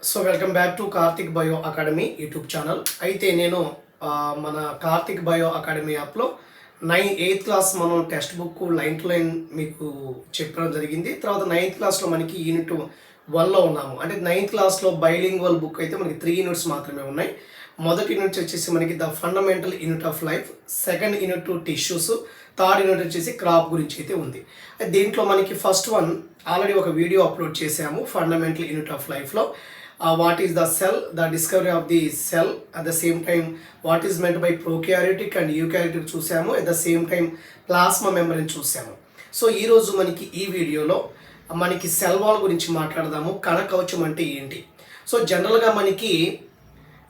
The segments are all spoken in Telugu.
So welcome back to Karthik bio academy YouTube channel అయితే నేను మన కార్తిక్ బయో అకాడమీ యాప్లో నైన్ ఎయిత్ క్లాస్ మనం text book line to line మీకు చెప్పడం జరిగింది తర్వాత నైన్త్ క్లాస్లో మనకి యూనిట్ వన్లో ఉన్నాము అంటే నైన్త్ క్లాస్లో బైలింగ్వల్ బుక్ అయితే మనకి త్రీ యూనిట్స్ మాత్రమే ఉన్నాయి మొదటి యూనిట్ వచ్చేసి మనకి the fundamental unit of life second unit tissues third unit వచ్చేసి క్రాప్ గురించి అయితే ఉంది. దీంట్లో మనకి ఫస్ట్ వన్ ఆల్రెడీ ఒక వీడియో అప్లోడ్ చేసాము ఫండమెంటల్ యూనిట్ ఆఫ్ లైఫ్లో what is the cell the discovery of the cell at the same time what is meant by prokaryotic and eukaryotic చూసాము. At the same time plasma మెంబరీని చూసాము. సో ఈరోజు మనకి ఈ వీడియోలో మనకి సెల్ వాల్ గురించి మాట్లాడదాము. కణ కవచం అంటే ఏంటి? సో జనరల్గా మనకి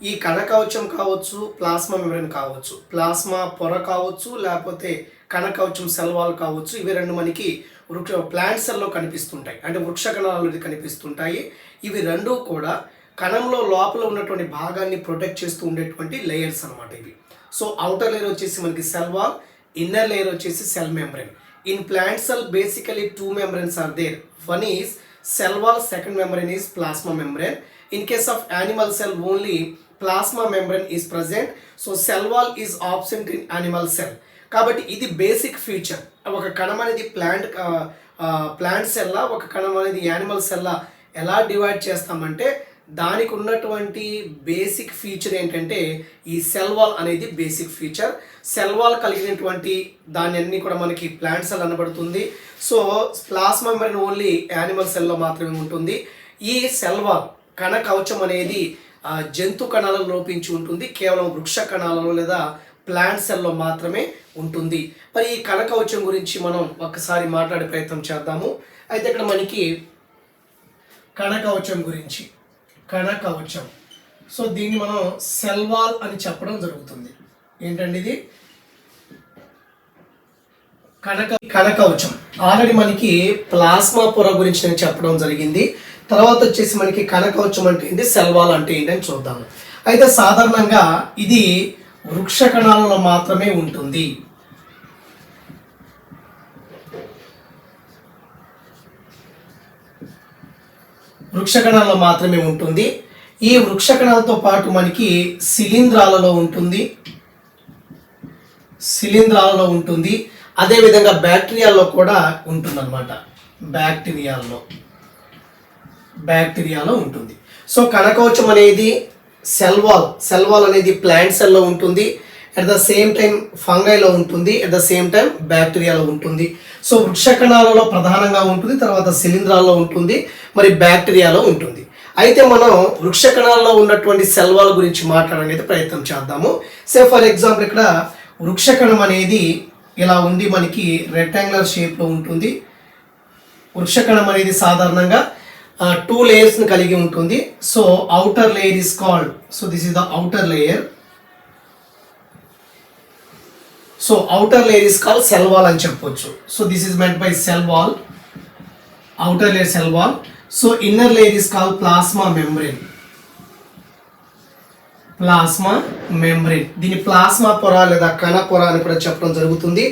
ఈ కణ కవచం కావచ్చు ప్లాస్మా మెంబ్రెన్ కావచ్చు. ప్లాస్మా పొర కావచ్చు లేకపోతే కణ కవచం సెల్ వాల్ కావచ్చు. ఇవి రెండు మనకి వృక్ష ప్లాంట్స్లో కనిపిస్తుంటాయి. అంటే వృక్ష కణాలు కనిపిస్తుంటాయి. ఇవి రెండు కూడా కణంలో లోపల ఉన్నటువంటి భాగాన్ని ప్రొటెక్ట్ చేస్తూ ఉండేటువంటి లేయర్స్ అన్నమాట ఇవి. సో అవుటర్ లేయర్ వచ్చేసి మనకి సెల్ వాల్ ఇన్నర్ లేయర్ వచ్చేసి cell membrane. In plant cell basically two membranes are there. One is cell wall second membrane is plasma membrane. In case of animal cell only plasma membrane is present. So cell wall is absent in animal cell. కాబట్టి ఇది బేసిక్ ఫీచర్ ఒక కణం అనేది ప్లాంట్ ప్లాంట్ సెల్లా ఒక కణం అనేది యానిమల్ సెల్లా ఎలా డివైడ్ చేస్తామంటే దానికి ఉన్నటువంటి బేసిక్ ఫీచర్ ఏంటంటే ఈ సెల్వాల్ అనేది బేసిక్ ఫీచర్ సెల్వాల్ కలిగినటువంటి దాని అన్ని కూడా మనకి ప్లాంట్ సెల్ అనబడుతుంది. So plasma membrane only animal సెల్లో మాత్రమే ఉంటుంది. ఈ సెల్వాల్ కణ కవచం అనేది జంతు కణాలలో లోపించి ఉంటుంది. కేవలం వృక్ష కణాలలో లేదా ప్లాంట్ సెల్లో మాత్రమే ఉంటుంది. మరి ఈ కణ కవచం గురించి మనం ఒకసారి మాట్లాడే ప్రయత్నం చేద్దాము. అయితే ఇక్కడ మనకి కణ కవచం గురించి కణ కవచం సో దీన్ని మనం సెల్వాల్ అని చెప్పడం జరుగుతుంది. ఏంటండి ఇది? కనక కనకవచం. ఆల్రెడీ మనకి ప్లాస్మా పొర గురించి నేను చెప్పడం జరిగింది. తర్వాత వచ్చేసి మనకి కనకవచం అంటే ఏంటి? సెల్వాల్ అంటే ఏంటి అని చూద్దాము. అయితే సాధారణంగా ఇది వృక్ష కణాలలో మాత్రమే ఉంటుంది. వృక్ష కణాల్లో మాత్రమే ఉంటుంది. ఈ వృక్ష కణాలతో పాటు మనకి శిలీంధ్రాలలో ఉంటుంది. శిలీంధ్రాలలో ఉంటుంది. అదేవిధంగా బ్యాక్టీరియాల్లో కూడా ఉంటుందన్నమాట. బ్యాక్టీరియాల్లో బ్యాక్టీరియాలో ఉంటుంది. సో కణకవచం అనేది సెల్ వాల్ సెల్ వాల్ అనేది ప్లాంట్ సెల్లో ఉంటుంది. అట్ ద సేమ్ టైం ఫంగైలో ఉంటుంది. అట్ ద సేమ్ టైం బ్యాక్టీరియాలో ఉంటుంది. సో వృక్ష కణాలలో ప్రధానంగా ఉంటుంది. తర్వాత శిలీంధ్రాల్లో ఉంటుంది. మరి బ్యాక్టీరియాలో ఉంటుంది. అయితే మనం వృక్ష కణాల్లో ఉన్నటువంటి సెల్ వాల్ గురించి మాట్లాడడానికి ప్రయత్నం చేద్దాము. సే ఫర్ ఎగ్జాంపుల్ ఇక్కడ వృక్ష కణం అనేది ఇలా ఉంది. మనకి రెక్టాంగులర్ షేప్లో ఉంటుంది. వృక్ష కణం అనేది సాధారణంగా టూ లేయర్స్ని కలిగి ఉంటుంది. So outer layer is called so this is the outer layer so outer layer is call cell wall అని చెప్పొచ్చు. So this is meant by cell wall outer layer cell wall so inner layer is call plasma membrane. Plasma membrane దీని ప్లాస్మా పొర లేదా కణ పొర అని కూడా చెప్పడం జరుగుతుంది.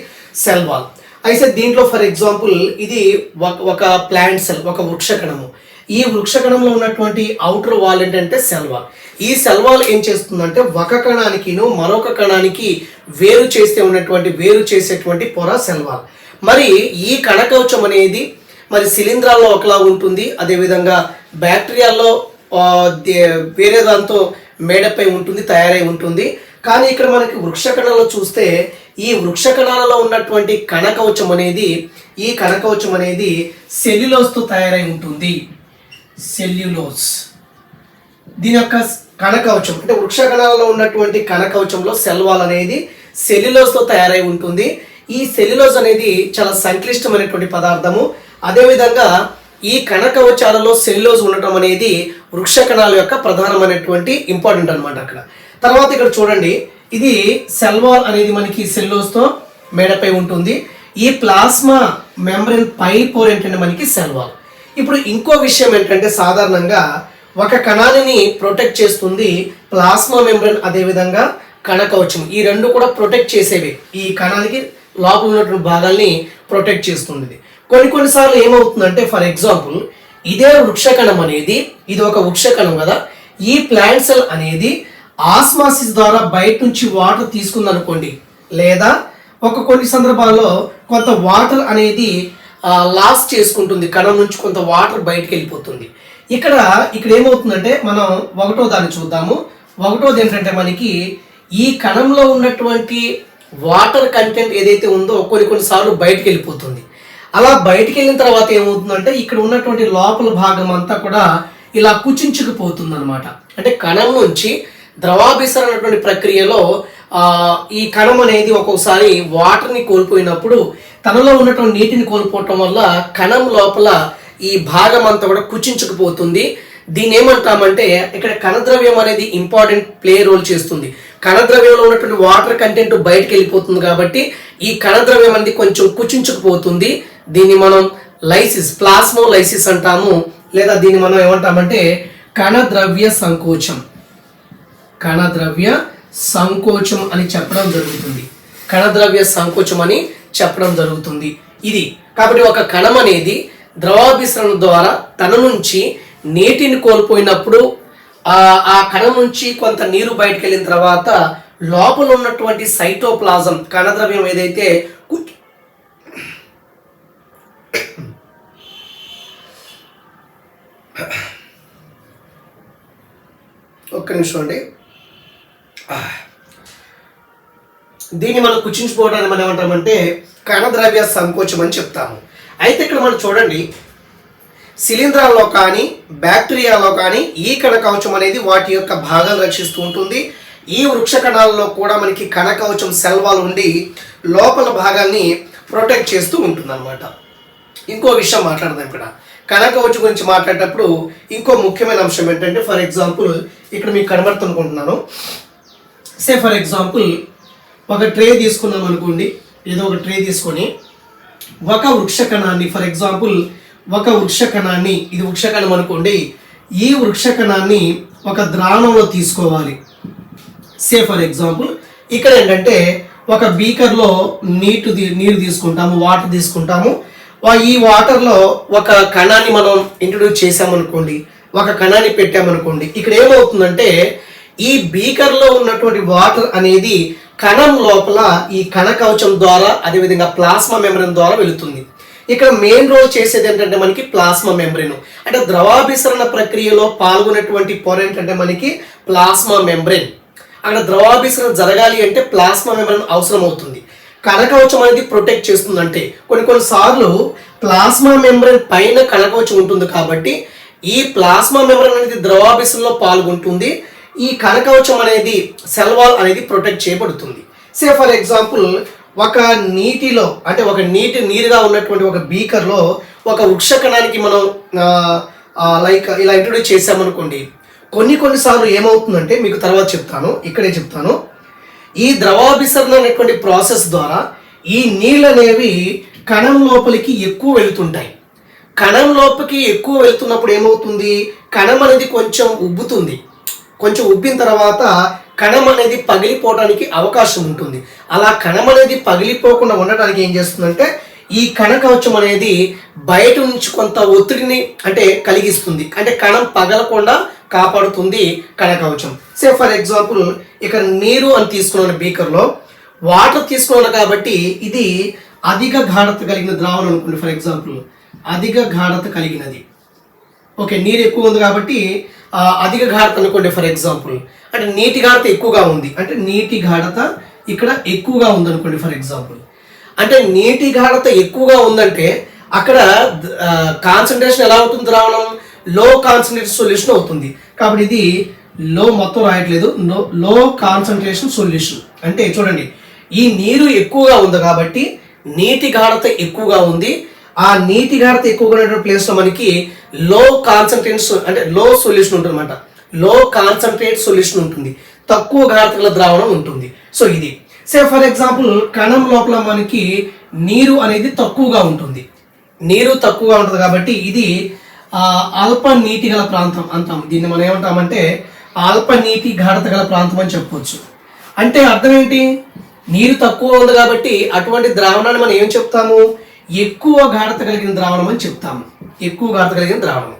సెల్ వాల్ అయితే దీంట్లో ఫర్ ఎగ్జాంపుల్ ఇది ఒక ఒక ప్లాంట్ సెల్ ఒక వృక్ష కణము. ఈ వృక్ష కణంలో ఉన్నటువంటి అవుటర్ వాల్ ఏంటంటే సెల్ వాల్ ఈ సెల్ వాల్ ఏం చేస్తుందంటే ఒక కణానికిను మరొక కణానికి వేరు చేస్తే ఉన్నటువంటి వేరు చేసేటువంటి పొర సెల్ వాల్ మరి ఈ కణకవచం అనేది మరి శిలీంధ్రాల్లో ఒకలా ఉంటుంది. అదేవిధంగా బ్యాక్టీరియాల్లో వేరే దాంతో మేడపై ఉంటుంది తయారై ఉంటుంది. కానీ ఇక్కడ మనకి వృక్ష చూస్తే ఈ వృక్ష కణాలలో ఉన్నటువంటి కణకవచం అనేది ఈ కణకవచం అనేది సెల్యులోస్తో తయారై ఉంటుంది. సెల్యులోస్. దీని యొక్క కణకవచం అంటే వృక్ష కణాలలో ఉన్నటువంటి కణకవచంలో సెల్వాల్ అనేది సెల్యులోస్తో తయారై ఉంటుంది. ఈ సెల్యులోస్ అనేది చాలా సంక్లిష్టమైనటువంటి పదార్థము. అదేవిధంగా ఈ కణకవచాలలో సెల్యులోస్ ఉండటం అనేది వృక్ష కణాల యొక్క ప్రధానమైనటువంటి ఇంపార్టెంట్ అనమాట అక్కడ. తర్వాత ఇక్కడ చూడండి ఇది సెల్వాల్ అనేది మనకి సెల్యులోస్తో మేడపై ఉంటుంది. ఈ ప్లాస్మా మెంబ్రెన్ పై పోర్ ఏంటంటే మనకి సెల్వాల్. ఇప్పుడు ఇంకో విషయం ఏంటంటే సాధారణంగా ఒక కణాన్ని ప్రొటెక్ట్ చేస్తుంది ప్లాస్మా మెంబ్రెన్ అదేవిధంగా కణకవచం ఈ రెండు కూడా ప్రొటెక్ట్ చేసేవి. ఈ కణానికి లోపల ఉన్నటువంటి భాగాల్ని ప్రొటెక్ట్ చేస్తుంది కొన్ని కొన్నిసార్లు ఏమవుతుందంటే ఫర్ ఎగ్జాంపుల్ ఇదే వృక్షకణం అనేది ఇది ఒక వృక్షకణం కదా ఈ ప్లాంట్ సెల్ అనేది ఆస్మాసిస్ ద్వారా బయట నుంచి వాటర్ తీసుకుందనుకోండి లేదా ఒక కొన్ని సందర్భాల్లో కొంత వాటర్ అనేది లాస్ చేసుకుంటుంది కణం నుంచి కొంత వాటర్ బయటకు వెళ్ళిపోతుంది ఇక్కడ ఇక్కడ ఏమవుతుందంటే మనం ఒకటో దాన్ని చూద్దాము. ఒకటోది ఏంటంటే మనకి ఈ కణంలో ఉన్నటువంటి వాటర్ కంటెంట్ ఏదైతే ఉందో కొన్ని కొన్నిసార్లు బయటకు వెళ్ళిపోతుంది అలా బయటికి వెళ్ళిన తర్వాత ఏమవుతుందంటే ఇక్కడ ఉన్నటువంటి లోపల భాగం అంతా కూడా ఇలా కుచించుకుపోతుంది అనమాట అంటే కణం నుంచి ద్రవాభిసరణ అనేటువంటి ప్రక్రియలో ఈ కణం అనేది ఒక్కొక్కసారి వాటర్ని కోల్పోయినప్పుడు తనలో ఉన్నటువంటి నీటిని కోల్పోవటం వల్ల కణం లోపల ఈ భాగం అంతా కూడా కుచించుకుపోతుంది. దీన్ని ఏమంటామంటే ఇక్కడ కణద్రవ్యం అనేది ఇంపార్టెంట్ ప్లే రోల్ చేస్తుంది. కణద్రవ్యంలో ఉన్నటువంటి వాటర్ కంటెంట్ బయటకు వెళ్ళిపోతుంది కాబట్టి ఈ కణద్రవ్యం అనేది కొంచెం కుచించుకుపోతుంది. దీన్ని మనం లైసిస్ ప్లాస్మో లైసిస్ అంటాము. లేదా దీన్ని మనం ఏమంటామంటే కణద్రవ్య సంకోచం. కణద్రవ్య సంకోచం అని చెప్పడం జరుగుతుంది. కణద్రవ్య సంకోచం అని చెప్పడం జరుగుతుంది. ఇది కాబట్టి ఒక కణం అనేది ద్రవాభిసరణ ద్వారా తన నుంచి నీటిని కోల్పోయినప్పుడు ఆ కణం నుంచి కొంత నీరు బయటకు వెళ్ళిన తర్వాత లోపల ఉన్నటువంటి సైటోప్లాజం కణద్రవ్యం ఏదైతే ఒక్క నిమిషం అండి. దీన్ని మనం కుచించుకోవడానికి మనం ఏమంటామంటే కణద్రవ్య సంకోచం అని చెప్తాము. అయితే ఇక్కడ మనం చూడండి శిలీంధ్రాల్లో కానీ బ్యాక్టీరియాలో కానీ ఈ కణ కవచం అనేది వాటి యొక్క భాగాలు రక్షిస్తూ ఉంటుంది. ఈ వృక్ష కణాలలో కూడా మనకి కణ కవచం ఉండి లోపల భాగాల్ని ప్రొటెక్ట్ చేస్తూ ఉంటుంది ఇంకో విషయం మాట్లాడదాం ఇక్కడ. కణ కవచం గురించి మాట్లాడేటప్పుడు ఇంకో ముఖ్యమైన అంశం ఏంటంటే ఫర్ ఎగ్జాంపుల్ ఇక్కడ మీకు కనబడుతుందనుకుంటున్నాను. సే ఫర్ ఎగ్జాంపుల్ ఒక ట్రే తీసుకున్నాం అనుకోండి ఏదో ఒక ట్రే తీసుకొని ఒక వృక్ష కణాన్ని ఫర్ ఎగ్జాంపుల్ ఒక వృక్ష కణాన్ని ఇది వృక్ష కణం అనుకోండి ఈ వృక్ష కణాన్ని ఒక ద్రావణంలో తీసుకోవాలి. సే ఫర్ ఎగ్జాంపుల్ ఇక్కడ ఏంటంటే ఒక బీకర్లో నీటు నీరు తీసుకుంటాము వాటర్ తీసుకుంటాము. ఈ వాటర్లో ఒక కణాన్ని మనం ఇంట్రడ్యూస్ చేసామనుకోండి ఒక కణాన్ని పెట్టామనుకోండి ఇక్కడ ఏమవుతుందంటే ఈ బీకర్లో ఉన్నటువంటి వాటర్ అనేది కణం లోపల ఈ కణ కవచం ద్వారా అదేవిధంగా ప్లాస్మా మెంబ్రెన్ ద్వారా వెళుతుంది. ఇక్కడ మెయిన్ రోల్ చేసేది ఏంటంటే మనకి ప్లాస్మా మెంబ్రెన్. అంటే ద్రవాభిసరణ ప్రక్రియలో పాల్గొనేటువంటి పొర ఏంటంటే మనకి ప్లాస్మా మెంబ్రెన్. అక్కడ ద్రవాభిసరణ జరగాలి అంటే ప్లాస్మా మెంబ్రెన్ అవసరం అవుతుంది కణకవచం అనేది ప్రొటెక్ట్ చేస్తుందంటే కొన్ని కొన్ని సార్లు ప్లాస్మా మెంబ్రెన్ పైన కణకవచం ఉంటుంది కాబట్టి ఈ ప్లాస్మా మెంబ్రెన్ అనేది ద్రవాభిసరణలో పాల్గొంటుంది. ఈ కణకవచం అనేది సెల్వాల్ అనేది ప్రొటెక్ట్ చేయబడుతుంది. సే ఫర్ ఎగ్జాంపుల్ ఒక నీటిలో అంటే ఒక నీటి నీరుగా ఉన్నటువంటి ఒక బీకర్లో ఒక వృక్ష కణానికి మనం లైక్ ఇలా ఇంట్రొడ్యూస్ చేసామనుకోండి కొన్ని కొన్నిసార్లు ఏమవుతుందంటే మీకు తర్వాత చెప్తాను ఇక్కడే చెప్తాను. ఈ ద్రవాభిసరణ అనేటువంటి ప్రాసెస్ ద్వారా ఈ నీళ్ళు అనేవి కణం లోపలికి ఎక్కువ వెళుతుంటాయి. కణం లోపలికి ఎక్కువ వెళ్తున్నప్పుడు ఏమవుతుంది? కణం అనేది కొంచెం ఉబ్బుతుంది. కొంచెం ఉబ్బిన తర్వాత కణం అనేది పగిలిపోవడానికి అవకాశం ఉంటుంది. అలా కణం అనేది పగిలిపోకుండా ఉండడానికి ఏం చేస్తుందంటే ఈ కణ కవచం అనేది బయట నుంచి కొంత ఒత్తిడిని అంటే కలిగిస్తుంది. అంటే కణం పగలకుండా కాపాడుతుంది కణ కవచం సే ఫర్ ఎగ్జాంపుల్ ఇక్కడ నీరు అని తీసుకున్నాను బీకర్లో. వాటర్ తీసుకున్నాను కాబట్టి ఇది అధిక గాఢత కలిగిన ద్రావణం అనుకోండి ఫర్ ఎగ్జాంపుల్. అధిక గాఢత కలిగినది. ఓకే నీరు ఎక్కువ ఉంది కాబట్టి అధిక గాఢత అనుకోండి ఫర్ ఎగ్జాంపుల్ అంటే నీటి గాఢత ఎక్కువగా ఉంది. అంటే నీటి గాఢత ఇక్కడ ఎక్కువగా ఉంది అనుకోండి ఫర్ ఎగ్జాంపుల్ అంటే నీటి గాఢత ఎక్కువగా ఉందంటే అక్కడ కాన్సన్ట్రేషన్ ఎలా అవుతుంది ద్రావణం లో కాన్సన్ట్రేషన్ సొల్యూషన్ అవుతుంది. కాబట్టి ఇది లో మొత్తం రాయట్లేదు. లో లో కాన్సన్ట్రేషన్ సొల్యూషన్ అంటే చూడండి ఈ నీరు ఎక్కువగా ఉంది కాబట్టి నీటి గాఢత ఎక్కువగా ఉంది. ఆ నీటి గాఢత ఎక్కువగా ఉన్నటువంటి ప్లేస్లో మనకి లో కాన్సన్ట్రేషన్ అంటే లో సొల్యూషన్ ఉంటుంది అనమాట లో కాన్సన్ట్రేట్ సొల్యూషన్ ఉంటుంది. తక్కువ గాఢత గల ద్రావణం ఉంటుంది. సో ఇది. సే ఫర్ ఎగ్జాంపుల్ కణం లోపల మనకి నీరు అనేది తక్కువగా ఉంటుంది. నీరు తక్కువగా ఉంటుంది కాబట్టి ఇది అల్ప నీటి గల ప్రాంతం అంటాం. దీన్ని మనం ఏమంటామంటే అల్ప నీటి గాఢత గల ప్రాంతం అని చెప్పవచ్చు అంటే అర్థం ఏంటి? నీరు తక్కువ ఉంది కాబట్టి అటువంటి ద్రావణాన్ని మనం ఏం చెప్తాము? ఎక్కువ గాఢత కలిగిన ద్రావణం అని చెప్తాము. ఎక్కువ గాఢత కలిగిన ద్రావణం.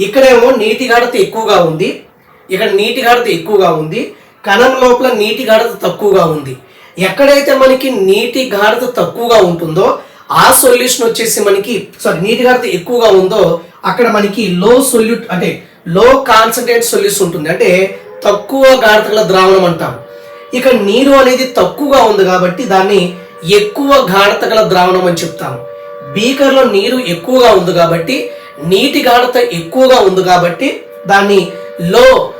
ఇక్కడేమో నీటి గాఢత ఎక్కువగా ఉంది. ఇక్కడ నీటి గాఢత ఎక్కువగా ఉంది. కణం లోపల నీటి గాఢత తక్కువగా ఉంది. ఎక్కడైతే మనకి నీటి గాఢత తక్కువగా ఉంటుందో ఆ సొల్యూషన్ వచ్చేసి మనకి సారీ నీటి గాఢత ఎక్కువగా ఉందో అక్కడ మనకి లో సొల్యూట్ అంటే లో కాన్సన్ట్రేట్ సొల్యూషన్ ఉంటుంది. అంటే తక్కువ గాఢత గల ద్రావణం అంటాం ఇక నీరు అనేది తక్కువగా ఉంది కాబట్టి దాన్ని ఎక్కువ గాఢత గల ద్రావణం అని చెప్తాము. బీకర్లో నీరు ఎక్కువగా ఉంది కాబట్టి నీటి గాఢత ఎక్కువగా ఉంది కాబట్టి దాన్ని లో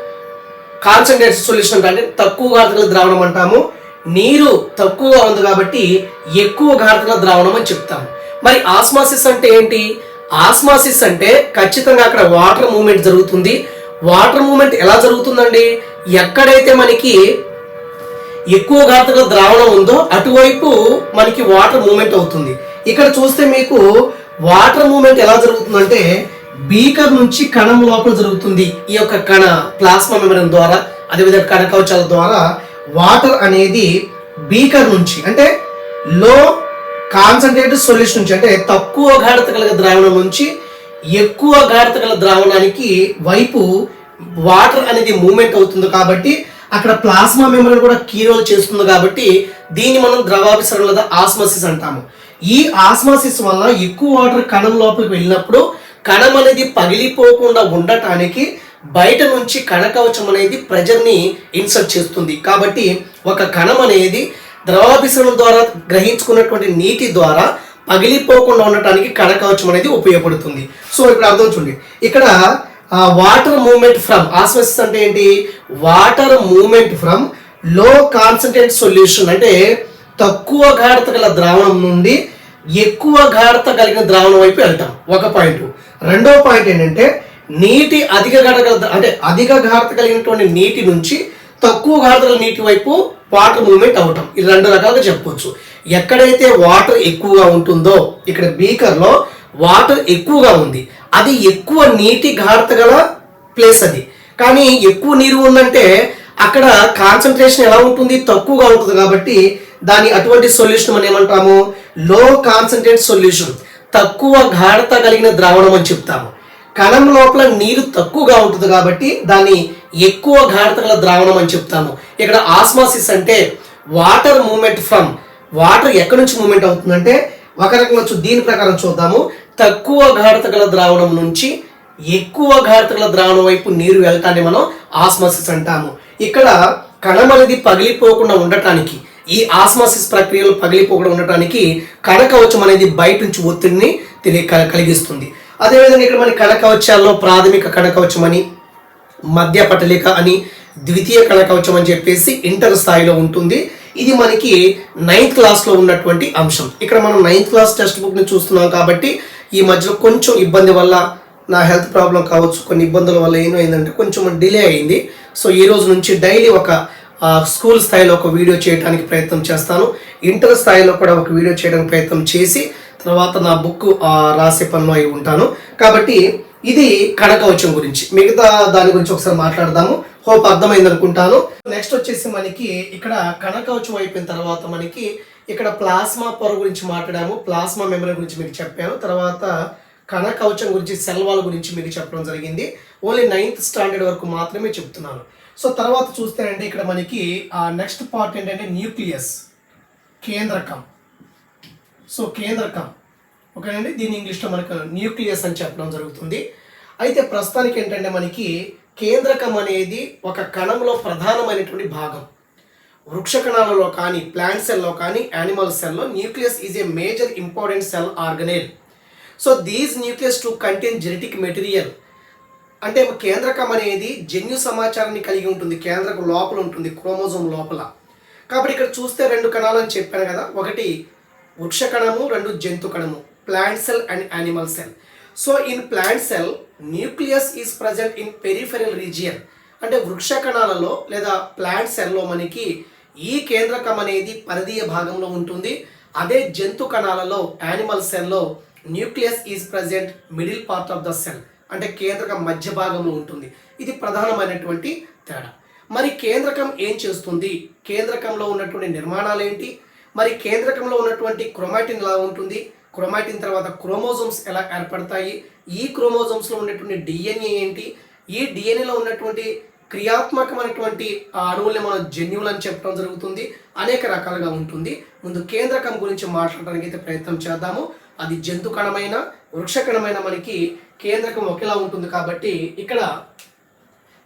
కాన్సన్ట్రేట్ సొల్యూషన్ అంటే తక్కువ గాఢత గల ద్రావణం అంటాము. నీరు తక్కువగా ఉంది కాబట్టి ఎక్కువ గాఢత గల ద్రావణం అని చెప్తాము. మరి ఆస్మాసిస్ అంటే ఏంటి? ఆస్మాసిస్ అంటే ఖచ్చితంగా అక్కడ వాటర్ మూమెంట్ జరుగుతుంది. వాటర్ మూమెంట్ ఎలా జరుగుతుందండి? ఎక్కడైతే మనకి ఎక్కువ ఘాతక ద్రావణం ఉందో అటువైపు మనకి వాటర్ మూమెంట్ అవుతుంది. ఇక్కడ చూస్తే మీకు వాటర్ మూమెంట్ ఎలా జరుగుతుందంటే బీకర్ నుంచి కణం లోపల జరుగుతుంది. ఈ యొక్క కణ ప్లాస్మా మెమరీన్ ద్వారా అదేవిధంగా కణ కవచాల ద్వారా వాటర్ అనేది బీకర్ నుంచి అంటే లో కాన్సన్ట్రేటెడ్ సొల్యూషన్ నుంచి అంటే తక్కువ గాఢత కలిగిన ద్రావణం నుంచి ఎక్కువ గాఢత కల ద్రావణానికి వైపు వాటర్ అనేది మూమెంట్ అవుతుంది కాబట్టి అక్కడ ప్లాస్మా మెమరీ కూడా కీ రోల్ చేస్తుంది కాబట్టి దీన్ని మనం ద్రవాభిసరణ లేదా ఆస్మోసిస్ అంటాము. ఈ ఆస్మాసిస్ వల్ల ఎక్కువ వాటర్ కణం లోపలికి వెళ్ళినప్పుడు కణం అనేది పగిలిపోకుండా ఉండటానికి బయట నుంచి కణకవచం అనేది ప్రెజర్ని ఇన్సర్ట్ చేస్తుంది. కాబట్టి ఒక కణం అనేది ద్రవాభిసరణ ద్వారా గ్రహించుకున్నటువంటి నీటి ద్వారా పగిలిపోకుండా ఉండటానికి కణకవచం అనేది ఉపయోగపడుతుంది. సో ఇక్కడ అర్థం చూడండి. ఇక్కడ వాటర్ మూమెంట్ ఫ్రమ్ ఆస్మసిస్ అంటే ఏంటి? వాటర్ మూమెంట్ ఫ్రమ్లో కాన్సన్ట్రేట్ సొల్యూషన్ అంటే తక్కువ గాఢత గల ద్రావణం నుండి ఎక్కువ గాఢత కలిగిన ద్రావణం వైపు వెళ్తాం. ఒక పాయింట్. రెండో పాయింట్ ఏంటంటే నీటి అధిక గాఢత గల అంటే అధిక గాఢత కలిగినటువంటి నీటి నుంచి తక్కువ గాఢత గల నీటి వైపు వాటర్ మూవ్మెంట్ అవటం ఇది రెండు రకాలుగా చెప్పుకోవచ్చు. ఎక్కడైతే వాటర్ ఎక్కువగా ఉంటుందో ఇక్కడ బీకర్లో వాటర్ ఎక్కువగా ఉంది. అది ఎక్కువ నీటి గాఢత గల ప్లేస్ అది. కానీ ఎక్కువ నీరు ఉందంటే అక్కడ కాన్సన్ట్రేషన్ ఎలా ఉంటుంది? తక్కువగా ఉంటుంది కాబట్టి దాని అటువంటి సొల్యూషన్ మనం ఏమంటాము? లో కాన్సన్ట్రేట్ సొల్యూషన్. తక్కువ గాఢత కలిగిన ద్రావణం అని చెప్తాము. కణం లోపల నీరు తక్కువగా ఉంటుంది కాబట్టి దాన్ని ఎక్కువ గాఢత గల ద్రావణం అని చెప్తాము. ఇక్కడ ఆస్మాసిస్ అంటే వాటర్ మూమెంట్ ఫ్రమ్. వాటర్ ఎక్కడి నుంచి మూమెంట్ అవుతుందంటే ఒక రకంగా దీని ప్రకారం చూద్దాము. తక్కువ గాఢత గల ద్రావణం నుంచి ఎక్కువ గాఢత గల ద్రావణం వైపు నీరు వెళ్ళటాన్ని మనం ఆస్మాసిస్ అంటాము. ఇక్కడ కణం అనేది పగిలిపోకుండా ఉండటానికి ఈ ఆస్మాసిస్ ప్రక్రియలో పగిలిపోకుండా ఉండటానికి కణ కవచం అనేది బయట నుంచి ఒత్తిడిని తెలియ క- కలిగిస్తుంది. అదేవిధంగా ఇక్కడ మన కణ కవచాల్లో ప్రాథమిక కణ కవచం అని మధ్య పటలిక అని ద్వితీయ కణ కవచం అని చెప్పేసి ఇంటర్ స్థాయిలో ఉంటుంది. ఇది మనకి నైన్త్ క్లాస్లో ఉన్నటువంటి అంశం. ఇక్కడ మనం నైన్త్ క్లాస్ టెక్స్ట్ బుక్ని చూస్తున్నాం కాబట్టి ఈ మధ్యలో కొంచెం ఇబ్బంది వల్ల నా హెల్త్ ప్రాబ్లం కావచ్చు కొన్ని ఇబ్బందుల వల్ల ఏమైందంటే కొంచెం డిలే అయింది. సో ఈ రోజు నుంచి డైలీ ఒక స్కూల్ స్థాయిలో ఒక వీడియో చేయడానికి ప్రయత్నం చేస్తాను. ఇంటర్ స్థాయిలో కూడా ఒక వీడియో చేయడానికి ప్రయత్నం చేసి తర్వాత నా బుక్ రాసే పనిలో అయి ఉంటాను. కాబట్టి ఇది కడకవచం గురించి. మిగతా దాని గురించి ఒకసారి మాట్లాడదాము. హోప్ అర్థమైంది అనుకుంటాను నెక్స్ట్ వచ్చేసి మనకి ఇక్కడ కనకవచం అయిపోయిన తర్వాత మనకి ఇక్కడ ప్లాస్మా పొర గురించి మాట్లాడాము. ప్లాస్మా మెమరీ గురించి మీకు చెప్పాను. తర్వాత కణ కవచం గురించి సెల్ వాల్ గురించి మీకు చెప్పడం జరిగింది. ఓన్లీ నైన్త్ స్టాండర్డ్ వరకు మాత్రమే చెప్తున్నాను. సో తర్వాత చూస్తేనంటే ఇక్కడ మనకి ఆ నెక్స్ట్ పార్ట్ ఏంటంటే న్యూక్లియస్ కేంద్రకం. సో కేంద్రకం. ఓకేనండి? దీని ఇంగ్లీష్లో మనకు న్యూక్లియస్ అని చెప్పడం జరుగుతుంది. అయితే ప్రస్తుతానికి ఏంటంటే మనకి కేంద్రకం అనేది ఒక కణంలో ప్రధానమైనటువంటి భాగం. వృక్ష కణాలలో కానీ ప్లాంట్ సెల్లో కానీ యానిమల్ సెల్లో nucleus is a major important cell organelle so these nucleus to contain genetic material అంటే కేంద్రకం అనేది జన్యు సమాచారాన్ని కలిగి ఉంటుంది కేంద్రకం లోపల ఉంటుంది క్రోమోజోమ్ లోపల. కాబట్టి ఇక్కడ చూస్తే రెండు కణాలు అని చెప్పాను కదా ఒకటి వృక్ష కణము రెండు జంతు కణము plant cell and animal cell so in plant cell nucleus is present in peripheral region అంటే వృక్ష కణాలలో లేదా ప్లాంట్ సెల్లో మనకి ఈ కేంద్రకం అనేది పరిధీయ భాగంలో ఉంటుంది. అదే జంతు కణాలలో యానిమల్ సెల్లో nucleus is present middle part of the cell అంటే కేంద్రకం మధ్య భాగంలో ఉంటుంది. ఇది ప్రధానమైనటువంటి తేడా. మరి కేంద్రకం ఏం చేస్తుంది? కేంద్రకంలో ఉన్నటువంటి నిర్మాణాలు ఏంటి? మరి కేంద్రకంలో ఉన్నటువంటి క్రొమాటిన్ ఎలా ఉంటుంది? క్రోమాటిన్ తర్వాత క్రోమోజోమ్స్ ఎలా ఏర్పడతాయి? ఈ క్రోమోజోమ్స్లో ఉన్నటువంటి డిఎన్ఏ ఏంటి? ఈ డిఎన్ఏలో ఉన్నటువంటి క్రియాత్మకమైనటువంటి ఆ అణువుల్ని మనం జన్యువులు అని చెప్పడం జరుగుతుంది. అనేక రకాలుగా ఉంటుంది. ముందు కేంద్రకం గురించి మాట్లాడడానికి అయితే ప్రయత్నం చేద్దాము. అది జంతు కణమైన వృక్ష కణమైన మనకి కేంద్రకం ఒకేలా ఉంటుంది కాబట్టి ఇక్కడ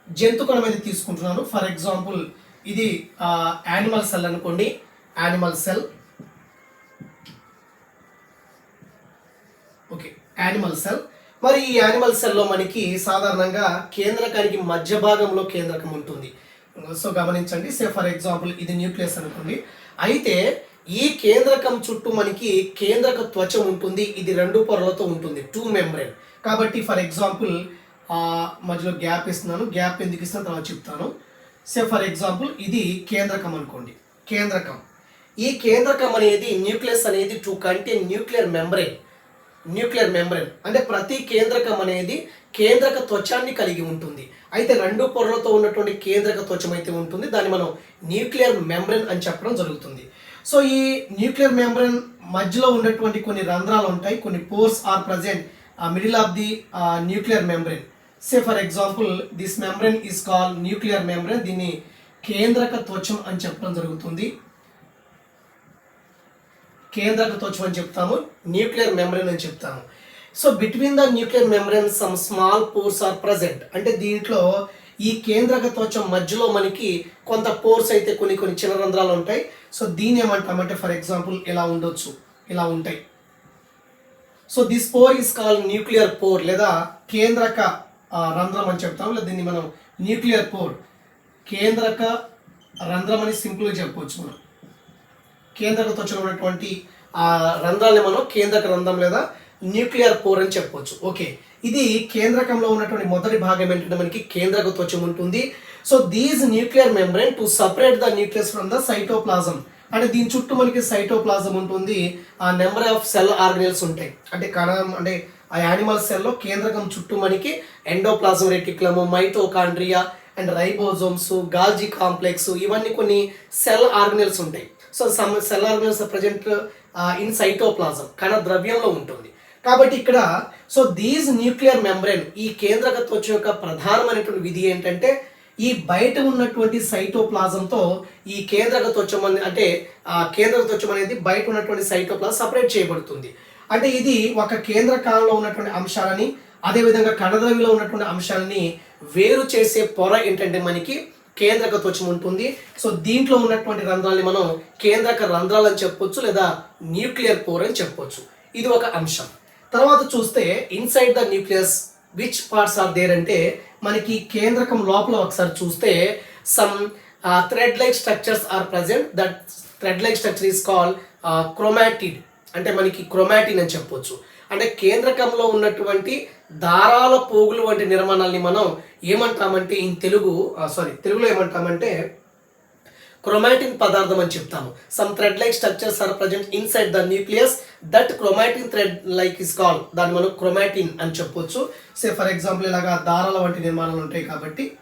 జంతు కణం అయితే తీసుకుంటున్నాను. ఫర్ ఎగ్జాంపుల్ ఇది యానిమల్ సెల్ అనుకోండి. Animal cell okay animal cell మరి ఈ యానిమల్ సెల్లో మనకి సాధారణంగా కేంద్రకానికి మధ్య భాగంలో కేంద్రకం ఉంటుంది. సో గమనించండి సే ఫర్ ఎగ్జాంపుల్ ఇది న్యూక్లియస్ అనుకోండి. అయితే ఈ కేంద్రకం చుట్టూ మనకి కేంద్రక త్వచ ఉంటుంది ఇది రెండు పొరలతో ఉంటుంది టూ మెంబ్రెన్ కాబట్టి ఫర్ ఎగ్జాంపుల్ మధ్యలో గ్యాప్ ఇస్తున్నాను గ్యాప్ ఎందుకు ఇస్తాను తర్వాత చెప్తాను. సే ఫర్ ఎగ్జాంపుల్ ఇది కేంద్రకం అనుకోండి కేంద్రకం. ఈ కేంద్రకం అనేది న్యూక్లియస్ అనేది టు కంటే న్యూక్లియర్ మెంబ్రెన్ న్యూక్లియర్ మెంబ్రెన్ అంటే ప్రతి కేంద్రకం అనేది కేంద్రక త్వచాన్ని కలిగి ఉంటుంది. అయితే రెండు పొరలతో ఉన్నటువంటి కేంద్రక త్వచం అయితే ఉంటుంది. దాన్ని మనం న్యూక్లియర్ మెంబ్రెన్ అని చెప్పడం జరుగుతుంది. సో ఈ న్యూక్లియర్ మెంబ్రెన్ మధ్యలో ఉన్నటువంటి కొన్ని రంధ్రాలు ఉంటాయి. కొన్ని pores are present middle of the nuclear membrane. Say for example this membrane is call nuclear membrane. దీన్ని కేంద్రక త్వచం అని చెప్పడం జరుగుతుంది. కేంద్రకతో అని చెప్తాము న్యూక్లియర్ మెమరీ అని చెప్తాము so between the nuclear membrane some small pores are present. అంటే దీంట్లో ఈ కేంద్రక త్వచం మధ్యలో మనకి కొంత పోర్స్ అయితే కొన్ని కొన్ని చిన్న రంధ్రాలు ఉంటాయి. సో దీన్ని ఏమంటామంటే ఫర్ ఎగ్జాంపుల్ ఇలా ఉండొచ్చు ఇలా ఉంటాయి. So this pore is call nuclear pore లేదా కేంద్రక రంధ్రం అని చెప్తాం లేదా దీన్ని మనం న్యూక్లియర్ పోర్ కేంద్రక రంధ్రం అని సింపుల్గా చెప్పవచ్చు మనం. కేంద్రక వచ్చినటువంటి ఉన్నటువంటి ఆ రంధ్రాన్ని మనం కేంద్రక రంధ్రం లేదా న్యూక్లియర్ పోర్ అని చెప్పవచ్చు ఓకే. ఇది కేంద్రకంలో ఉన్నటువంటి మొదటి భాగం ఏంటంటే మనకి కేంద్రక త్వచం ఉంటుంది. So these nuclear membrane to separate the nucleus from the cytoplasm అంటే దీని చుట్టూ మనకి సైటోప్లాజం ఉంటుంది. ఆ నెంబర్ ఆఫ్ సెల్ ఆర్గనల్స్ ఉంటాయి. అంటే కణం అంటే ఆ యానిమల్ సెల్లో కేంద్రకం చుట్టూ మనకి endoplasm reticulum mitochondria and ribosomes Golgi complex ఇవన్నీ కొన్ని సెల్ ఆర్గనల్స్ ఉంటాయి. So some cell organelles present in cytoplasm కణ ద్రవ్యంలో ఉంటుంది. కాబట్టి ఇక్కడ సో దీస్ న్యూక్లియర్ మెంబ్రెన్ ఈ కేంద్రక యొక్క ప్రధానమైనటువంటి విధి ఏంటంటే ఈ బయట ఉన్నటువంటి సైటోప్లాజంతో ఈ కేంద్రక అని అంటే ఆ కేంద్రక అనేది బయట ఉన్నటువంటి సైటోప్లాజం సపరేట్ చేయబడుతుంది. అంటే ఇది ఒక కేంద్ర కాలంలో ఉన్నటువంటి అంశాలని అదేవిధంగా కణద్రవిలో ఉన్నటువంటి అంశాలని వేరు చేసే పొర ఏంటంటే మనకి కేంద్రక త్వచం ఉంటుంది. సో దీంట్లో ఉన్నటువంటి రంధ్రాల్ని మనం కేంద్రక రంధ్రాలు అని చెప్పొచ్చు లేదా న్యూక్లియర్ పోర్ అని చెప్పొచ్చు. ఇది ఒక అంశం. తర్వాత చూస్తే inside the nucleus which parts are there అంటే మనకి కేంద్రకం లోపల ఒకసారి చూస్తే some thread like structures are present that thread like structure is call chromatid అంటే మనకి క్రోమాటిన్ అని చెప్పొచ్చు. అంటే కేంద్రకంలో ఉన్నటువంటి దారాల పోగులు వంటి నిర్మాణాలని మనం ఏమంటామంటే ఇన్ తెలుగు సారీ తెలుగులో ఏమంటామంటే క్రోమాటిన్ పదార్థం అని చెప్తాము. Some thread like structures are present inside the nucleus that chromatin thread like is call దాన్ని మనం క్రోమాటిన్ అని చెప్పొచ్చు. సే ఫర్ ఎగ్జాంపుల్ ఇలాగా దారాల వంటి నిర్మాణాలు ఉంటాయి కాబట్టి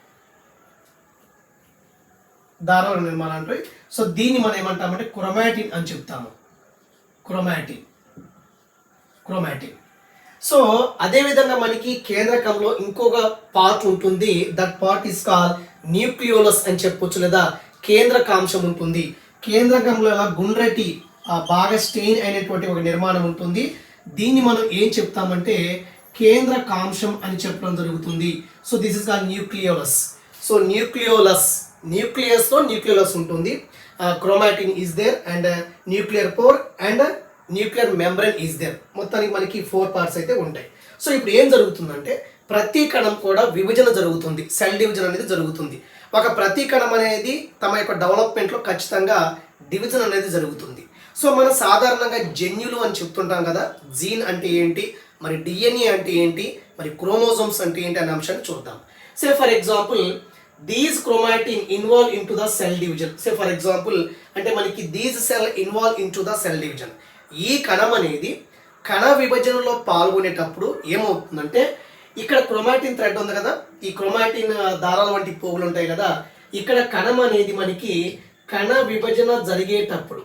దారాల నిర్మాణాలు ఉంటాయి. సో దీన్ని మనం ఏమంటామంటే క్రోమాటిన్ అని చెప్తాము. క్రోమాటిన్ క్రోమాటిన్ సో అదేవిధంగా మనకి కేంద్రకంలో ఇంకొక పార్ట్ ఉంటుంది. That part is call nucleolus అని చెప్పొచ్చు లేదా కేంద్రకాంశం ఉంటుంది. కేంద్రకంలో గుండ్రటి బాగా స్టెయిన్ అయినటువంటి ఒక నిర్మాణం ఉంటుంది. దీన్ని మనం ఏం చెప్తామంటే కేంద్రకాంశం అని చెప్పడం జరుగుతుంది. So this is call nucleolus so nucleolus న్యూక్లియస్లో nucleolus ఉంటుంది. Chromatin is there and nuclear pore and nuclear membrane is there మొత్తానికి మనకి ఫోర్ పార్ట్స్ అయితే ఉంటాయి. సో ఇప్పుడు ఏం జరుగుతుందంటే ప్రతి కణం కూడా విభజన జరుగుతుంది. సెల్ డివిజన్ అనేది జరుగుతుంది. ఒక ప్రతి కణం అనేది తమ యొక్క డెవలప్మెంట్లో ఖచ్చితంగా డివిజన్ అనేది జరుగుతుంది. సో మనం సాధారణంగా జన్యులు అని చెప్తుంటాం కదా జీన్ అంటే ఏంటి మరి డిఎన్ఏ అంటే ఏంటి మరి క్రోమోజోమ్స్ అంటే ఏంటి అనే అంశాన్ని చూద్దాం. Say for example these chromatin involve in to the cell division say for example అంటే మనకి these cell involve in to the cell division ఈ కణం అనేది కణ విభజనలో పాల్గొనేటప్పుడు ఏమవుతుందంటే ఇక్కడ క్రోమాటిన్ థ్రెడ్ ఉంది కదా ఈ క్రోమాటిన్ దారాల వంటి పోగులు ఉంటాయి కదా ఇక్కడ కణం అనేది మనకి కణ విభజన జరిగేటప్పుడు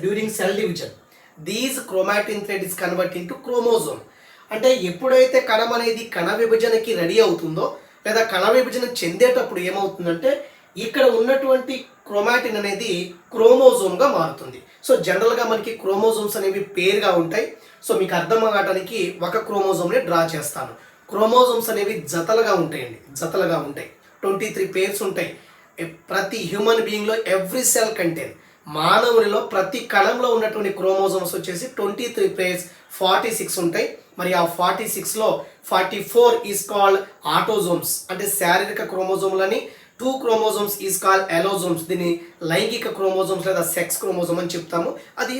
during cell division these chromatin thread is convert into chromosome అంటే ఎప్పుడైతే కణం అనేది కణ విభజనకి రెడీ అవుతుందో లేదా కణ విభజన చెందేటప్పుడు ఏమవుతుందంటే ఇక్కడ ఉన్నటువంటి క్రోమాటిన్ అనేది క్రోమోజోమ్గా మారుతుంది. సో జనరల్గా మనకి క్రోమోజోమ్స్ అనేవి పేరుగా ఉంటాయి. సో మీకు అర్థం కావడానికి ఒక క్రోమోజోమ్ని డ్రా చేస్తాను. క్రోమోజోమ్స్ అనేవి జతలుగా ఉంటాయండి. జతలుగా ఉంటాయి. ట్వంటీ త్రీ పేర్స్ ఉంటాయి. ప్రతి హ్యూమన్ బీయింగ్లో ఎవ్రీ సెల్ కంటెంట్ మానవునిలో ప్రతి కణంలో ఉన్నటువంటి క్రోమోజోమ్స్ వచ్చేసి twenty three pairs forty six ఉంటాయి. మరి ఆ ఫార్టీ సిక్స్లో forty four is called autosomes. అంటే శారీరక క్రోమోజోమ్లని two chromosomes is call allosomes దీన్ని లైంగిక క్రోమోజోమ్స్ లేదా సెక్స్ క్రోమోజోమ్ అని చెప్తాము. అది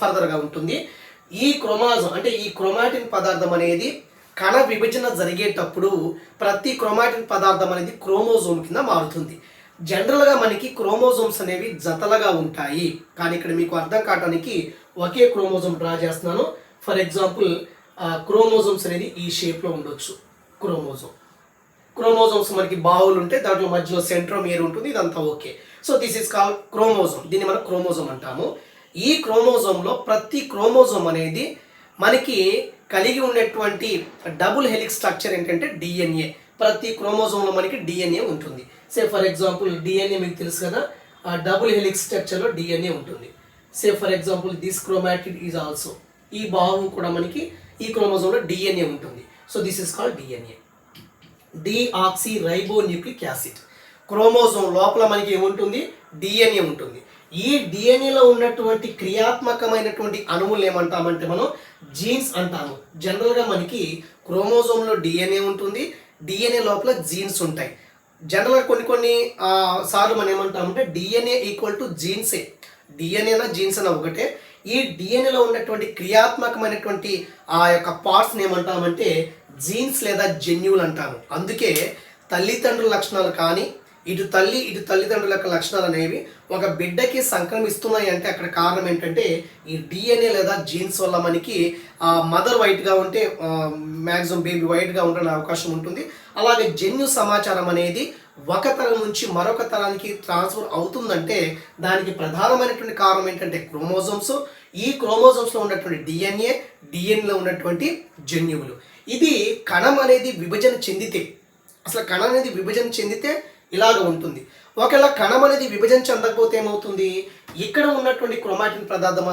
ఫర్దర్గా ఉంటుంది. ఈ క్రోమాజోమ్ అంటే ఈ క్రోమాటిన్ పదార్థం అనేది కణ విభజన జరిగేటప్పుడు ప్రతి క్రోమాటిన్ పదార్థం అనేది క్రోమోజోమ్ కింద మారుతుంది. జనరల్గా మనకి క్రోమోజోమ్స్ అనేవి జతలుగా ఉంటాయి. కానీ ఇక్కడ మీకు అర్థం కావడానికి ఒకే క్రోమోజోమ్ డ్రా చేస్తున్నాను. ఫర్ ఎగ్జాంపుల్ క్రోమోజోమ్స్ అనేది ఈ షేప్లో ఉండొచ్చు. క్రోమోజోమ్. క్రోమోజోమ్స్ మనకి బావులు ఉంటే దాంట్లో మధ్యలో సెంట్రోమీర్ ఉంటుంది ఇదంతా okay. So this is call chromosome దీన్ని మనం క్రోమోజోమ్ అంటాము. ఈ క్రోమోజోమ్లో ప్రతి క్రోమోజోమ్ అనేది మనకి కలిగి ఉన్నటువంటి డబుల్ హెలిక్స్ స్ట్రక్చర్ ఏంటంటే డిఎన్ఏ ప్రతి క్రోమోజోమ్లో మనకి డిఎన్ఏ ఉంటుంది. సే ఫర్ ఎగ్జాంపుల్ డిఎన్ఏ మీకు తెలుసు కదా? ఆ డబుల్ హెలిక్స్ స్ట్రక్చర్లో డిఎన్ఏ ఉంటుంది. Say for example this chromatid is also ఈ భాగం కూడా మనకి ఈ క్రోమోజోమ్లో డిఎన్ఏ ఉంటుంది. So this is called DNA deoxy ribonucleic acid. Chromosome లోపల మనకి ఏముంటుంది? డిఎన్ఏ ఉంటుంది. ఈ డిఎన్ఏలో ఉన్నటువంటి క్రియాత్మకమైనటువంటి అణువులు ఏమంటామంటే మనం? జీన్స్ అంటాము. జనరల్గా మనకి క్రోమోజోమ్లో డిఎన్ఏ ఉంటుంది. డిఎన్ఏ లోపల జీన్స్ ఉంటాయి. జనరల్గా కొన్ని కొన్ని సార్లు మనం ఏమంటామంటే డిఎన్ఏ ఈక్వల్ టు జీన్సే. డిఎన్ఏనా జీన్స్ అన్న ఒకటే. ఈ డిఎన్ఏలో ఉన్నటువంటి క్రియాత్మకమైనటువంటి ఆ యొక్క పార్ట్స్ని ఏమంటామంటే జీన్స్ లేదా జన్యువులు అంటాము అందుకే తల్లిదండ్రుల లక్షణాలు కానీ ఇటు తల్లి ఇటు తల్లిదండ్రుల యొక్క లక్షణాలు అనేవి ఒక బిడ్డకి సంక్రమిస్తున్నాయి అంటే అక్కడ కారణం ఏంటంటే ఈ డిఎన్ఏ లేదా జీన్స్ వల్ల మనకి ఆ మదర్ వైట్గా ఉంటే మ్యాక్సిమం బేబీ వైట్గా ఉండడానికి అవకాశం ఉంటుంది. అలాగే జన్యు సమాచారం అనేది ఒక తరం నుంచి మరొక తరానికి ట్రాన్స్ఫర్ అవుతుందంటే దానికి ప్రధానమైనటువంటి కారణం ఏంటంటే క్రోమోజోమ్స్. ఈ క్రోమోజోమ్స్లో ఉన్నటువంటి డిఎన్ఏ డిఎన్ఏలో ఉన్నటువంటి జన్యువులు ఇది కణం అనేది విభజన చెందితే అసలు కణం అనేది విభజన చెందితే ఇలాగ ఉంటుంది. ఒకవేళ కణం అనేది విభజన చెందకపోతే ఏమవుతుంది? ఇక్కడ ఉన్నటువంటి క్రోమాటిన్ పదార్థం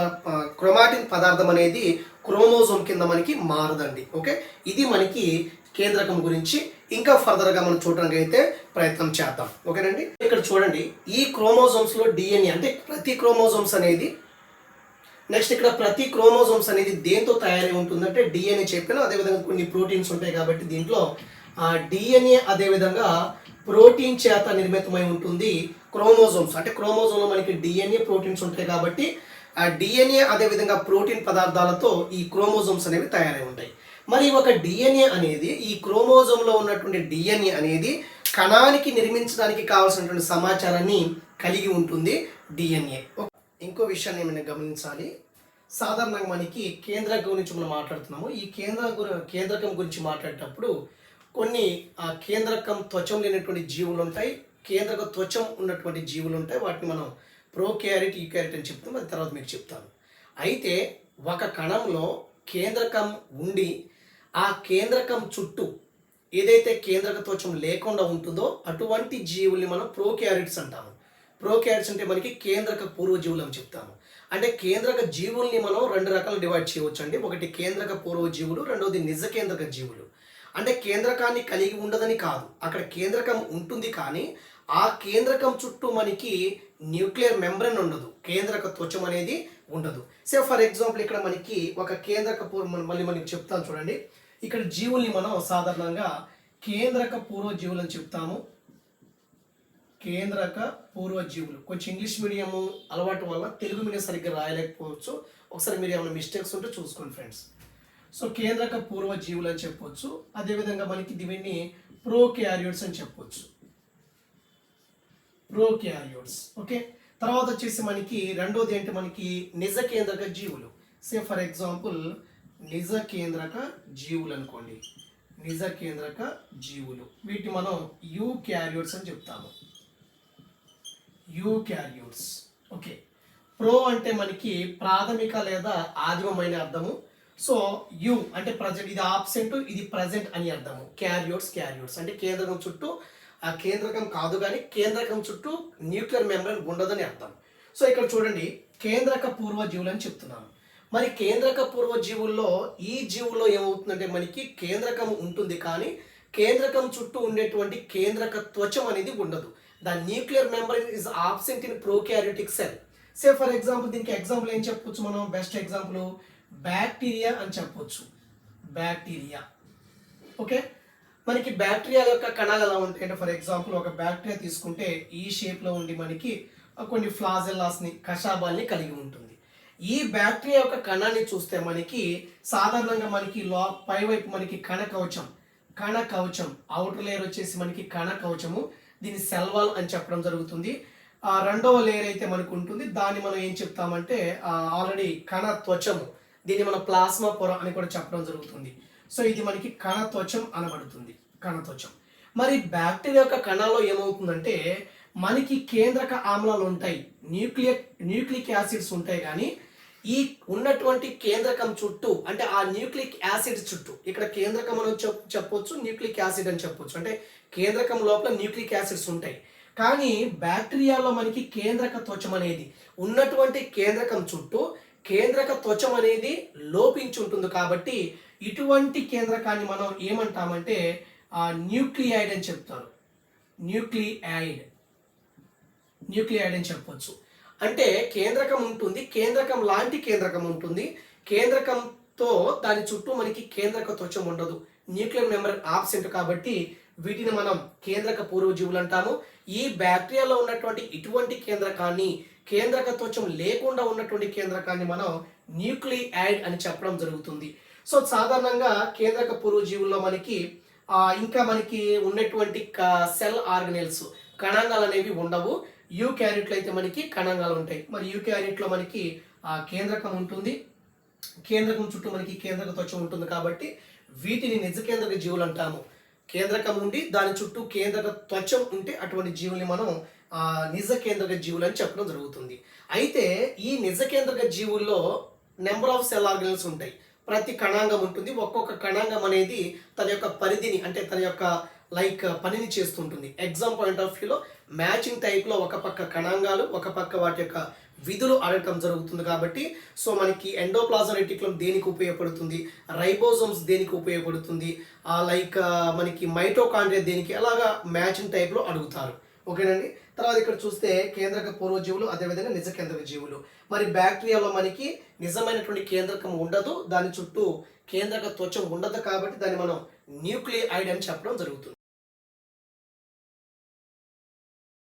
క్రోమాటిన్ పదార్థం అనేది క్రోమోజోమ్ కింద మనకి మారదండి. ఓకే? ఇది మనకి కేంద్రకం గురించి ఇంకా ఫర్దర్గా మనం చూడడానికి అయితే ప్రయత్నం చేద్దాం. ఓకేనండి? ఇక్కడ చూడండి ఈ క్రోమోజోమ్స్లో డిఎన్ఏ అంటే ప్రతి క్రోమోజోమ్స్ అనేది నెక్స్ట్ ఇక్కడ ప్రతి క్రోమోజోమ్స్ అనేది దేంతో తయారై ఉంటుందంటే డిఎన్ఏ చెప్పాను. అదేవిధంగా కొన్ని ప్రోటీన్స్ ఉంటాయి కాబట్టి దీంట్లో ఆ డిఎన్ఏ అదేవిధంగా ప్రోటీన్ చేత నిర్మితమై ఉంటుంది క్రోమోజోమ్స్. అంటే క్రోమోజోమ్లో మనకి డిఎన్ఏ ప్రోటీన్స్ ఉంటాయి కాబట్టి ఆ డిఎన్ఏ అదేవిధంగా ప్రోటీన్ పదార్థాలతో ఈ క్రోమోజోమ్స్ అనేవి తయారై ఉంటాయి. మరి ఒక డిఎన్ఏ అనేది ఈ క్రోమోజోమ్లో ఉన్నటువంటి డిఎన్ఏ అనేది కణానికి నిర్మించడానికి కావాల్సినటువంటి సమాచారాన్ని కలిగి ఉంటుంది డిఎన్ఏ ఇంకో విషయాన్ని ఏమైనా గమనించాలి? సాధారణంగా మనకి కేంద్రకం గురించి మనం మాట్లాడుతున్నాము. ఈ కేంద్ర కేంద్రకం గురించి మాట్లాడేటప్పుడు కొన్ని ఆ కేంద్రకం త్వచం లేనటువంటి జీవులు ఉంటాయి. కేంద్రక త్వచం ఉన్నటువంటి జీవులు ఉంటాయి. వాటిని మనం ప్రోక్యారిట్ ఈక్యారిట్ అని చెప్తాం అది తర్వాత మీకు చెప్తాను. అయితే ఒక కణంలో కేంద్రకం ఉండి ఆ కేంద్రకం చుట్టూ ఏదైతే కేంద్రక త్వచం లేకుండా ఉంటుందో అటువంటి జీవుల్ని మనం ప్రోక్యారిట్స్ అంటాము. ప్రోక్యారిట్స్ అంటే మనకి కేంద్రక పూర్వజీవులు అని చెప్తాము. అంటే కేంద్రక జీవుల్ని మనం రెండు రకాలు డివైడ్ చేయవచ్చు అండి ఒకటి కేంద్రక పూర్వజీవులు రెండవది నిజ కేంద్రక జీవులు. అంటే కేంద్రకాన్ని కలిగి ఉండదని కాదు. అక్కడ కేంద్రకం ఉంటుంది కానీ ఆ కేంద్రకం చుట్టూ మనకి న్యూక్లియర్ మెంబ్రెన్ ఉండదు. కేంద్రక త్వచం అనేది ఉండదు. సే ఫర్ ఎగ్జాంపుల్ ఇక్కడ మనకి ఒక కేంద్రక పూర్వ మళ్ళీ మనకి చెప్తాను చూడండి. ఇక్కడ జీవుల్ని మనం సాధారణంగా కేంద్రక పూర్వజీవులు అని చెప్తాము. కేంద్రక పూర్వ జీవులు కొంచెం ఇంగ్లీష్ మీడియం అలవాటు వల్ల తెలుగు మీడియం సరిగ్గా రాయలేకపోవచ్చు. ఒకసారి మీరు ఏమైనా మిస్టేక్స్ ఉంటే చూసుకోండి ఫ్రెండ్స్ సో కేంద్రక పూర్వ జీవులు అని చెప్పొచ్చు. అదేవిధంగా మనకి దీనిని ప్రోక్యారియోట్స్ అని చెప్పొచ్చు. ప్రోక్యారియోట్స్ ఓకే తర్వాత వచ్చేసి మనకి రెండోది ఏంటి? మనకి నిజ కేంద్రక జీవులు. సే ఫర్ ఎగ్జాంపుల్ నిజ కేంద్రక జీవులు అనుకోండి. నిజ కేంద్రక జీవులు. వీటి మనం యూ క్యారియోడ్స్ అని చెప్తాము. యూక్యారియోట్స్ ఓకే. ప్రో అంటే మనకి ప్రాథమిక లేదా ఆదిమమైన అర్థము. సో యు అంటే ప్రజెంట్ ఇది ఆబ్సెంట్ ఇది ప్రజెంట్ అని అర్థము. క్యారియోట్స్ క్యారియోట్స్. అంటే కేంద్రకం చుట్టూ ఆ కేంద్రకం కాదు కానీ కేంద్రకం చుట్టూ న్యూక్లియర్ మెంబ్రెన్ ఉండదని అర్థం. సో ఇక్కడ చూడండి కేంద్రక పూర్వ జీవులు అని చెప్తున్నాను. మరి కేంద్రక పూర్వ జీవుల్లో ఈ జీవుల్లో ఏమవుతుందంటే మనకి కేంద్రకం ఉంటుంది కానీ కేంద్రకం చుట్టూ ఉండేటువంటి కేంద్రక త్వచం అనేది ఉండదు. The nuclear membrane is absent in prokaryotic cell say for example దీనికి ఎగ్జాంపుల్ ఏం చెప్పొచ్చు మనం? బెస్ట్ ఎగ్జాంపుల్ బ్యాక్టీరియా అని చెప్పొచ్చు. బ్యాక్టీరియా ఓకే మనకి బ్యాక్టీరియా యొక్క కణాలు ఎలా ఉంటాయి? అంటే ఫర్ ఎగ్జాంపుల్ ఒక బ్యాక్టీరియా తీసుకుంటే ఈ షేప్లో ఉండి మనకి కొన్ని ఫ్లాజెల్లాస్ని కషాబాల్ని కలిగి ఉంటుంది. ఈ బ్యాక్టీరియా యొక్క కణాన్ని చూస్తే మనకి సాధారణంగా మనకి లో పై వైపు మనకి కణ కవచం కణ కవచం అవుటర్ లేయర్ వచ్చేసి మనకి కణ కవచము దీన్ని సెల్వాల్ అని చెప్పడం జరుగుతుంది. ఆ రెండవ లేయర్ అయితే మనకు ఉంటుంది. దాన్ని మనం ఏం చెప్తామంటే ఆల్రెడీ కణ త్వచము దీన్ని మనం ప్లాస్మా పొర అని కూడా చెప్పడం జరుగుతుంది. సో ఇది మనకి కణ త్వచం అనబడుతుంది. కణ త్వచం. మరి బ్యాక్టీరియా యొక్క కణాల్లో ఏమవుతుందంటే మనకి కేంద్రక ఆమ్లాలు ఉంటాయి. న్యూక్లియర్ న్యూక్లిక్ యాసిడ్స్ ఉంటాయి కానీ ఈ ఉన్నటువంటి కేంద్రకం చుట్టూ అంటే ఆ న్యూక్లిక్ యాసిడ్ చుట్టూ ఇక్కడ కేంద్రకం అని చెప్ చెప్పొచ్చు న్యూక్లిక్ యాసిడ్ అని చెప్పొచ్చు. అంటే కేంద్రకం లోపల న్యూక్లిక్ యాసిడ్స్ ఉంటాయి. కానీ బ్యాక్టీరియాలో మనకి కేంద్రక త్వచం అనేది ఉన్నటువంటి కేంద్రకం చుట్టూ కేంద్రక త్వచం అనేది లోపించి ఉంటుంది కాబట్టి ఇటువంటి కేంద్రకాన్ని మనం ఏమంటామంటే న్యూక్లియాయిడ్ అని చెప్తారు. న్యూక్లియాయిడ్. న్యూక్లియాయిడ్ అని చెప్పొచ్చు. అంటే కేంద్రకం ఉంటుంది కేంద్రకం లాంటి కేంద్రకం ఉంటుంది. కేంద్రకంతో దాని చుట్టూ మనకి కేంద్రక త్వచం ఉండదు. న్యూక్లియర్ మెంబర్ ఆబ్సెంట్ కాబట్టి వీటిని మనం కేంద్రక పూర్వజీవులు అంటాము. ఈ బ్యాక్టీరియాలో ఉన్నటువంటి ఇటువంటి కేంద్రకాన్ని కేంద్రక త్వచం లేకుండా ఉన్నటువంటి కేంద్రకాన్ని మనం న్యూక్లియైడ్ అని చెప్పడం జరుగుతుంది. సో సాధారణంగా కేంద్రక పూర్వజీవుల్లో మనకి ఇంకా మనకి ఉన్నటువంటి సెల్ ఆర్గనైల్స్ కణాంగాలు అనేవి ఉండవు. యూ క్యారెట్లో అయితే మనకి కణాంగాలు ఉంటాయి. మరి యూ క్యారెట్లో మనకి ఆ, కేంద్రకం ఉంటుంది. కేంద్రకం చుట్టూ మనకి కేంద్రక త్వచం ఉంటుంది కాబట్టి వీటిని నిజ కేంద్రక జీవులు అంటాము. కేంద్రకం ఉండి దాని చుట్టూ కేంద్రక త్వచం ఉంటే అటువంటి జీవుల్ని మనం నిజ కేంద్రక జీవులు అని చెప్పడం జరుగుతుంది. అయితే ఈ నిజ కేంద్రక జీవుల్లో నెంబర్ ఆఫ్ సెల్ ఆర్గనల్స్ ఉంటాయి. ప్రతి కణాంగం ఉంటుంది. ఒక్కొక్క కణాంగం అనేది తన యొక్క పరిధిని అంటే తన యొక్క లైక్ పనిని చేస్తుంటుంది. ఎగ్జామ్ పాయింట్ ఆఫ్ వ్యూలో మ్యాచింగ్ టైప్లో ఒక పక్క కణాంగాలు ఒక పక్క వాటి యొక్క విధులు అడగటం జరుగుతుంది కాబట్టి సో మనకి ఎండోప్లాజం దేనికి ఉపయోగపడుతుంది? రైబోజోమ్స్ దేనికి ఉపయోగపడుతుంది? లైక్ మనకి మైటోకాండ్రియా దేనికి? అలాగా మ్యాచింగ్ టైప్లో అడుగుతారు. ఓకేనండి తర్వాత ఇక్కడ చూస్తే కేంద్రక పూర్వజీవులు అదేవిధంగా నిజ కేంద్రక జీవులు. మరి బ్యాక్టీరియాలో మనకి నిజమైనటువంటి కేంద్రకం ఉండదు. దాని చుట్టూ కేంద్రక త్వచం ఉండదు కాబట్టి దాన్ని మనం న్యూక్లియైడ్ అని చెప్పడం జరుగుతుంది.